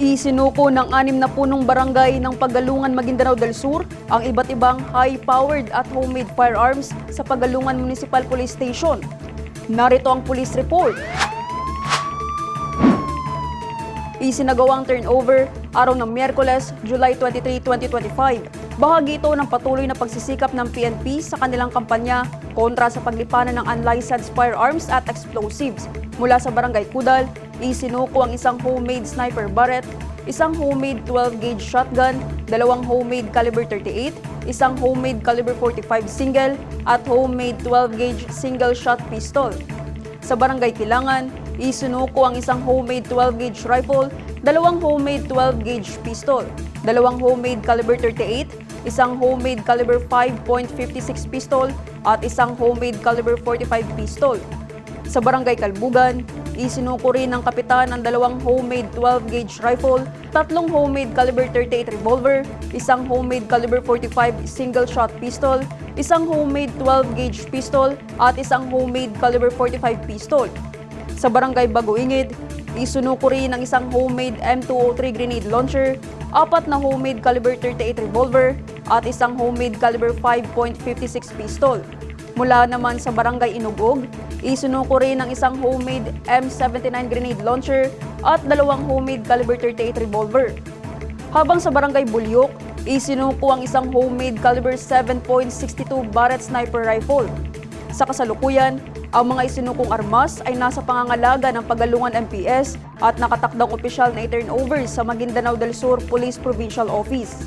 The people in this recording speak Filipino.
Isinuko ng anim na punong barangay ng Pagalungan Maguindanao del Sur ang iba't ibang high-powered at homemade firearms sa Pagalungan Municipal Police Station. Narito ang police report. Isinagawang turnover araw ng Miyerkules, July 23, 2025. Bahagi ito ng patuloy na pagsisikap ng PNP sa kanilang kampanya kontra sa paglipanan ng unlicensed firearms at explosives. Mula sa Barangay Kudal, isinuko ang isang homemade sniper barret, isang homemade 12-gauge shotgun, dalawang homemade caliber 38, isang homemade caliber 45 single, at homemade 12-gauge single-shot pistol. Sa Barangay Kilangan, isinuko ang isang homemade 12-gauge rifle, dalawang homemade 12-gauge pistol, dalawang homemade caliber 38, isang homemade caliber 5.56 pistol, at isang homemade caliber 45 pistol. Sa Barangay Kalbugan, isinuko rin ng kapitan ang dalawang homemade 12-gauge rifle, tatlong homemade caliber 38 revolver, isang homemade caliber 45 single-shot pistol, isang homemade 12-gauge pistol, at isang homemade caliber 45 pistol. Sa Barangay Bagoingid, isunuko rin ang isang homemade M203 grenade launcher, apat na homemade caliber 38 revolver, at isang homemade caliber 5.56 pistol. Mula naman sa Barangay Inugog, isunuko rin ang isang homemade M79 grenade launcher at dalawang homemade caliber 38 revolver. Habang sa Barangay Bulyok, isinuko ang isang homemade caliber 7.62 Barrett sniper rifle. Sa kasalukuyan, ang mga isinukong armas ay nasa pangangalaga ng Pagalungan MPS at nakatakdang opisyal na i-turnover sa Maguindanao del Sur Police Provincial Office.